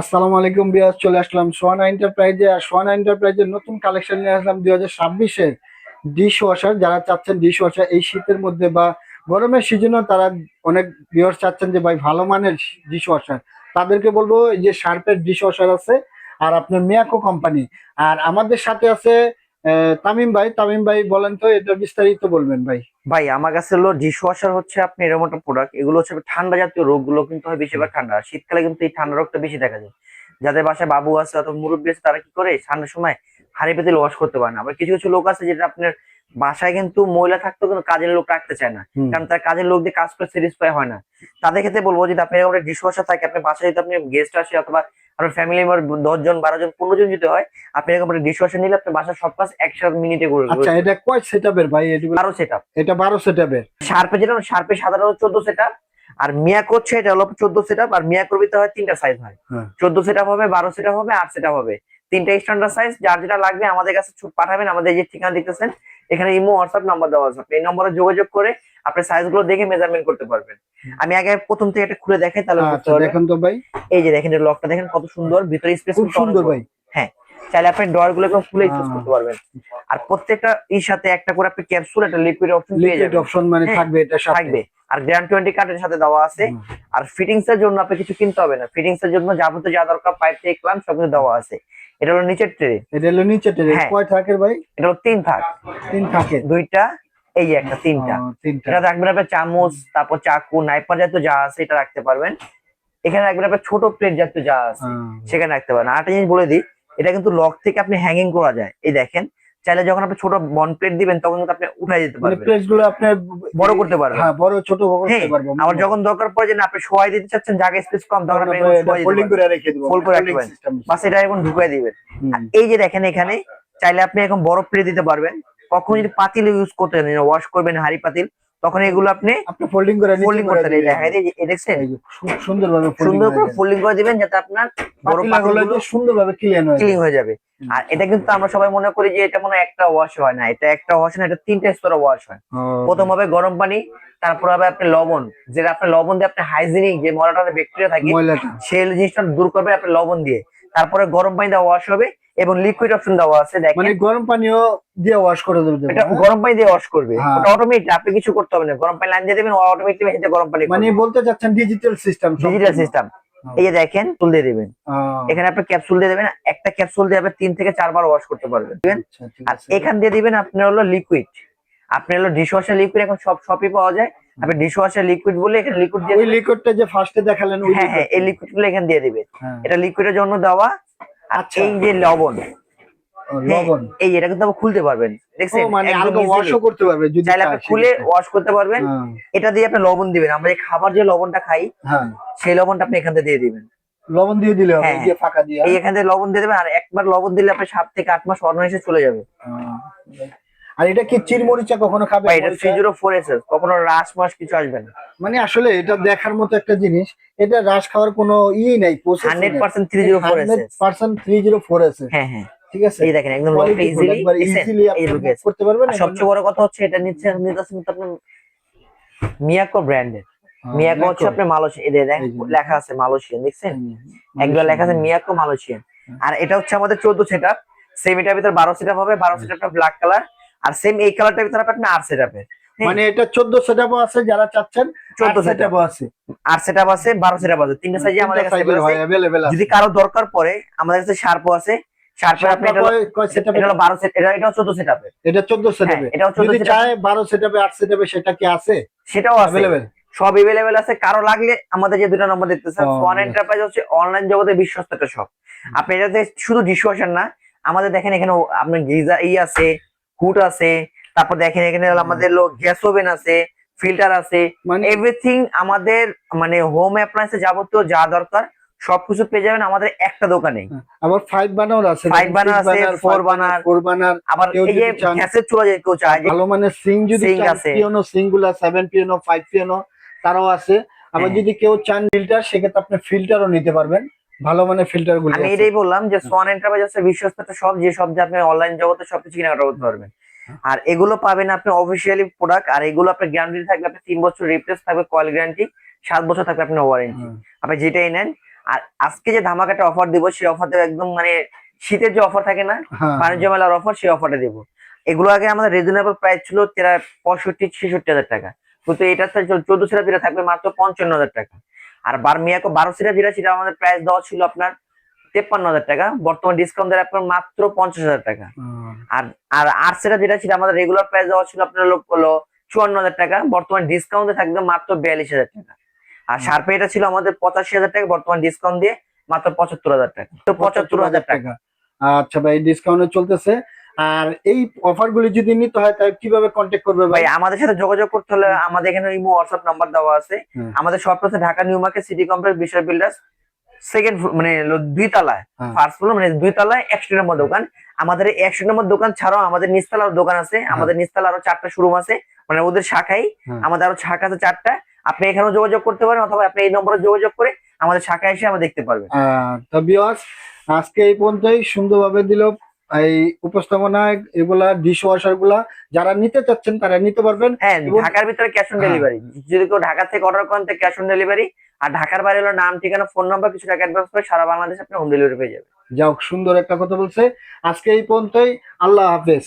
আসসালামু আলাইকুম বিয়াস, চলে আসলাম সোয়ানা এন্টারপ্রাইজে আর সোয়ানা এন্টারপ্রাইজের নতুন কালেকশন নিয়ে আসলাম দুই হাজার ছাব্বিশে। ডিশ ওয়াশার যারা চাচ্ছেন ডিশ ওয়াশার এই শীতের মধ্যে বা গরমের সিজনে তারা অনেক বিয়ার চাচ্ছেন যে, ভাই, ভালো মানের ডিশ ওয়াশার তাদেরকে বলব, এই যে শার্পের ডিশ ওয়াশার আছে, আর আপনার মিয়াকো কোম্পানি আর আমাদের সাথে আছে তামিম ভাই তামিম ভাই বলেন তো, এটা বিস্তারিত বলবেন ভাই। ভাই, আমার কাছে হলো ডিশওয়াশার হচ্ছে আপনি এরকম একটা প্রোডাক্ট এগুলো হচ্ছে ঠান্ডা জাতীয় রোগগুলো কিন্তু হয় বেশিরভাগ ঠান্ডা। শীতকালে কিন্তু এই ঠান্ডা রোগটা বেশি দেখা যায়। যাদের বাসায় বাবু আছে অথবা মুরব্বী আছে, তারা কি করে? ঠান্ডার সময় হাড়ি পেতে ওয়াশ করতে পারে না। আবার কিছু কিছু লোক আছে যেটা আপনার বাসায় কিন্তু মহিলা থাকতেও কিন্তু কাজের লোক রাখতে চায় না। কারণ তার কাজের লোক দিয়ে কাজ করে স্যাটিসফাই হয় না। তাদের ক্ষেত্রে বলব যদি আপনি এরকম ডিশওয়াশার থাকে আপনার বাসায় যদি আপনি গেস্ট আসে অথবা আপনার ফ্যামিলি মেম্বার দশ জন বারো জন পনেরো জন যদি হয় আপনি এরকম একটা ডিশওয়াশার নিলে আপনার বাসার সব কাজ একসাথে মিনিটে করে আচ্ছা এটা কয় সেটআপের ভাই? এগুলো আরও সেট এটা বারো সেটআপের শার্পে যেটা শার্পে সাধারণত চোদ্দ সেট আর মিয়া করছে এটা হলো চোদ্দ সেট আর মিয়াকোর ভিতরে হয় তিনটা সাইজ হয়। হ্যাঁ। চোদ্দ সেট হবে বারো সেট হবে আট সেট হবে। তিনটা স্ট্যান্ডার্ড সাইজ যার যেটা লাগবে আমাদের কাছে পাঠাবেন আমাদের যে ঠিকানা দেখতেছেন এখানে ইমো হোয়াটসঅ্যাপ নাম্বার দেওয়া আছে। আপনি এই নম্বরে যোগাযোগ করে আপনি সাইজগুলো দেখে মেজারমেন্ট করতে পারবেন। আমি আগে প্রথম থেকে এটা খুলে দেখাই তাহলে আচ্ছা দেখেন তো ভাই। এই যে দেখেন এর লকটা দেখেন কত সুন্দর ভিতরে স্পেস খুব সুন্দর ভাই। হ্যাঁ চাইলে আপনি ডয়ারগুলো খুলে ইউজ। করতে পারবেন। আর প্রত্যেকটা এর সাথে একটা করে আপনি ক্যাপসুল একটা লিকুইড অপশন পেয়ে লিকুইড যাবেন। অপশন মানে হ্যাঁ, থাকবে এটা সাথে। থাকবে। আর গ্র্যান্ড টোয়েন্টি কার্ডের সাথে দেওয়া আছে। আর ফিটিংস এর জন্য আপনি কিছু কিনতে হবে না। ফিটিংস এর জন্য যাবতীয় যা দরকার পাইপ থেকে ক্লাম সব কিছু দেওয়া আছে। এটা হলো নিচের ট্রে এটা হলো নিচের ট্রে হ্যাঁ। কয় থাকের ভাই? এটা হলো তিন থাক তিন থাকে দুইটা এই যে একটা তিনটা। এটা রাখবেন আপনার চামচ তারপর চাকু নাইপার জাতীয় যা আছে এটা রাখতে পারবেন। এখানে রাখবেন আপনার ছোট প্লেট জাতীয় যা আছে। সেখানে রাখতে পারেন আরেকটা জিনিস বলে দিই এটা কিন্তু লক থেকে আপনি হ্যাঙ্গিং করা যায়। এই দেখেন চাইলে যখন আপনি ছোট বন প্লেট দিবেন তখন কিন্তু আপনি উঠাই যেতে মানে পারবেন। প্লেটগুলো আপনি বড় করতে পারবেন। হ্যাঁ বড় ছোট করতে পারবেন আবার যখন দরকার পড়ে যেন আপনি শোয়াই দিতে চাচ্ছেন জায়গা স্পেস কম তখন আপনি ফোল্ডিং করে রেখে দিবেন ফোল্ড করে রাখবেন বাস এটা এখন ঢুকাই দিবেন। এই যে দেখেন এখানে চাইলে আপনি এখন বড় প্লেট দিতে পারবেন। কখনো যদি পাতিল ইউজ করতে জানেন ওয়াশ করবেন হাড়ি পাতিল তখন এগুলো আপনি আপনি ফোল্ডিং করে ফোল্ডিং করে করতে দিবেন। দেখা যায় দেখছেন? সুন্দরভাবে সুন্দর করে ফোল্ডিং করে দিবেন যাতে আপনার বড় পাতিলগুলো সুন্দরভাবে ক্লিয়ার হয়ে ক্লিন হয়ে যাবে। আর এটা কিন্তু আমরা সবাই মনে করি যে এটা মনে একটা ওয়াশ হয় না। এটা একটা ওয়াশ না এটা তিনটা স্তরে ওয়াশ হয়। প্রথম হবে গরম পানি তারপর হবে আপনি লবণ। যেটা আপনি লবণ দিয়ে আপনি হাইজিনিক যে মলাটাতে ব্যাকটেরিয়া থাকে সেই জিনিসটা দূর করবে আপনি লবণ দিয়ে। তারপরে গরম পানি দিয়ে ওয়াশ হবে এবং লিকুইড অপশন দেওয়া আছে দেখেন। মানে গরম পানিও দিয়ে ওয়াশ করে দেবে এটা গরম পানি দিয়ে ওয়াশ করবে। হ্যাঁ। ওটা অটোমেটিক আপনি কিছু করতে হবে না। গরম পানি লাইন দিয়ে দেবেন অটোমেটিক হেঁটে গরম পানি মানে বলতে চাচ্ছেন ডিজিটাল সিস্টেম ডিজিটাল সিস্টেম হ্যাঁ। এই যে দেখেন তুল দিয়ে দিবেন। এখানে আপনি ক্যাপসুল দিয়ে দেবেন। একটা ক্যাপসুল দিয়ে আপনি তিন থেকে চারবার ওয়াশ করতে পারবেন। দিবেন আর এখান দিয়ে দিবেন আপনার হলো লিকুইড আপনি হলো ডিশওয়াশার লিকুইড এখন সব শপে পাওয়া যায়। আপনি ডিশওয়াশার লিকুইড বলে এখানে লিকুইড দিয়ে ওই লিকুইডটা যে ফার্স্টে দেখালেন ওই হ্যাঁ হ্যাঁ এই লিকুইডগুলো এখানে দিয়ে দিবেন। হ্যাঁ। এটা লিকুইডের জন্য দেওয়া। আর আচ্ছা। এই যে লবণ। হ্যাঁ, লবণ? এই এটা কিন্তু আপনি খুলতে পারবেন। দেখছেন? মানে হালকা ওয়াশও করতে পারবেন যদি চাইলে আপনি খুলে ওয়াশ করতে পারবেন। হ্যাঁ, এটা দিয়ে আপনি লবণ দিবেন। আমরা এই খাবার যে লবণটা খাই হ্যাঁ। সেই লবণটা আপনি এখান থেকে দিয়ে দিবেন। লবণ দিয়ে দিলে হবে হ্যাঁ, এই যে ফাঁকা দিয়ে। এই এখান থেকে লবণ দিয়ে দেবেন আর একবার লবণ দিলে আপনি সাত থেকে আট মাস অনায়াসে চলে যাবে। হ্যাঁ। আর এটা কি চিরমরিচা কখনো খাবে? এটা কখনো রাস মাস কিছু আসবে না। মানে আসলে এটা দেখার মতো একটা জিনিস এটা রাস খাওয়ার কোনো ইয়ে নাই hundred percent three zero four S percent three zero four আছে হ্যাঁ হ্যাঁ। ঠিক আছে? এই দেখেন একদম লকটা ইজিলি ইজিলি আপনি করতে পারবেন। আর সবচেয়ে বড় কথা হচ্ছে এটা নিচ্ছে নিতেছেন মিয়াকো ব্র্যান্ডের হ্যাঁ, মিয়াকো হচ্ছে আপনার মালয়েশিয়া যে। লেখা আছে মালয়েশিয়ান দেখছেন? একবার লেখা আছে মিয়াকো মালয়েশিয়ান আর এটা হচ্ছে আমাদের চোদ্দ সেট আপ সেম এটার ভিতরে বারো সেট হবে বারো সেট ব্ল্যাক কালার আর সেম এই কালারটার ভিতরে আপনি আট সেট আপের মানে এটা চোদ্দ সেটআপও আছে যারা চাচ্ছেন 14 setup সেটআপও আছে আট সেট আপ আছে বারো সেট আপ আছে তিনটা সাইজে আমাদের কাছে সাইজের available হয় আছে। अवेलेबल আছে যদি কারো দরকার পড়ে আমাদের কাছে শার্পও আছে শার্পের আপনি এটা হলো- কয় কয় সেটআপ এটা হলো বারো সেট এটা এটাও চোদ্দ সেট আপের এটা 14 সেটআপে এটাও 14 যদি setup। চায় 12 সেটআপে 8 সেটআপে সেটা কি আছে সেটাও আছে अवेलेबल সব এভেলেবেল আছে কারো লাগলে আমাদের যে দুটো নম্বর দেখতেছেন ও, সোয়ান yes. এন্টারপ্রাইজ হচ্ছে অনলাইন জগতে বিশ্বস্ত একটা শপ আপনি এটাতে শুধু ডিশওয়াশার না আমাদের দেখেন এখানে ও- আপনার গিজার ই আছে হুট আছে তারপর দেখেন এখানে আমাদের গ্যাস ওভেন আছে ফিল্টার আছে মানে এভরিথিং আমাদের মানে হোম অ্যাপ্লায়েন্সে যাবতীয় যা দরকার সবকিছু পেয়ে যাবেন আমাদের একটা দোকানে আবার 5 বানার আছে Five বার্নার আছে, four বার্নার। 4 বানার আবার কেউ এই যে গ্যাসের চুলা যে কেউ চায় ভালো মানের সিং যদি আছে। পিওনো সিংগুলা 7 পিওনো 5 পিওনো তারাও আছে আবার হ্যাঁ। যদি কেউ চান ফিল্টার সেক্ষেত্রে আপনি ফিল্টারও নিতে পারবেন ভালো মানের ফিল্টারগুলো আমি এটাই বললাম যে সোয়ান এন্টারপ্রাইজ হচ্ছে বিশ্বস্ত একটা যে সব যে আপনি অনলাইন জগতে সবকিছু কেনাকাটা করতে পারবেন। আর এগুলো পাবেন আপনি অফিসিয়ালি প্রোডাক্ট আর এগুলো আপনার গ্যারান্টি থাকবে আপনি তিন বছর রিপ্লেস থাকবে কয়েল গ্যারান্টি সাত বছর থাকবে আপনার ওয়ারেন্টি আপনি যেটাই নেন আর আজকে যে ধামাকাটা অফার দিব সেই অফার দেবো একদম মানে শীতের যে অফার থাকে না হ্যাঁ। বাণিজ্য মেলার অফার সেই অফারটা দেবো। এগুলো আগে আমাদের রিজনেবল প্রাইস ছিল পঁয়ষট্টি ছেষট্টি হাজার টাকা। কিন্তু এটা চোদ্দ সিরা যেটা থাকবে মাত্র পঞ্চান্ন হাজার টাকা। আর বার মিয়াকো বারো সিরা যেটা সেটা আমাদের প্রাইস দেওয়া ছিল আপনার তেপ্পান্ন হাজার টাকা। বর্তমান ডিসকাউন্ট দেয় আপনার মাত্র পঞ্চাশ হাজার টাকা। আর আর আট সেটা যেটা ছিল আমাদের রেগুলার প্রাইস দেওয়া ছিল আপনার লোক হলো চুয়ান্ন হাজার টাকা। বর্তমান ডিসকাউন্টে থাকবে মাত্র বিয়াল্লিশ হাজার টাকা। আর। শার্পে এটা ছিল আমাদের পঁচাশি হাজার টাকা বর্তমান ডিসকাউন্ট দিয়ে মাত্র পঁচাত্তর হাজার টাকা। তো পঁচাত্তর হাজার টাকা। আচ্ছা ভাই ডিসকাউন্ট চলতেছে। আর এই অফার গুলি যদি নিতে হয় তাহলে কীভাবে কন্ট্যাক্ট করবে ভাই? আমাদের সাথে যোগাযোগ করতে হলে আমাদের এখানে ইমো হোয়াটসঅ্যাপ নাম্বার দেওয়া আছে। আমাদের সব হচ্ছে Dhaka new market city complex Bishal builders second মানে দুই তলায় হ্যাঁ। ফার্স্ট ফ্লোর মানে দুই তলায় একশো নম্বর দোকান। আমাদের একশো নম্বর দোকান ছাড়াও আমাদের নিচতলার দোকান আছে। আমাদের নিচতলা আরও চারটা শোরুম আছে। মানে ওদের শাখাই। হ্যাঁ। আমাদের আরও শাখা আছে চারটা। আপনি এখানেও যোগাযোগ করতে পারেন অথবা আপনি এই নম্বরে যোগাযোগ করে আমাদের শাখায় এসে আমরা দেখতে পারবেন। আজকে এই পর্যন্তই। সুন্দরভাবে দিল। এই উপস্থাপনায় এগুলা ডিশ ওয়াশারগুলা যারা নিতে চাচ্ছেন তারা নিতে পারবেন। হ্যাঁ ঢাকার ভিতরে ক্যাশ অন। ডেলিভারি যদি কেউ ঢাকা থেকে অর্ডার করেন তো ক্যাশ অন ডেলিভারি আর ঢাকার বাইরে হলো নাম ঠিকানা ফোন নাম্বার কিছু টাকা অ্যাডভান্স করে সারা বাংলাদেশ আপনি হোম ডেলিভারি পেয়ে যাবেন। যাক সুন্দর একটা কথা বলছে। আজকে এই পর্যন্তই। আল্লাহ হাফেজ।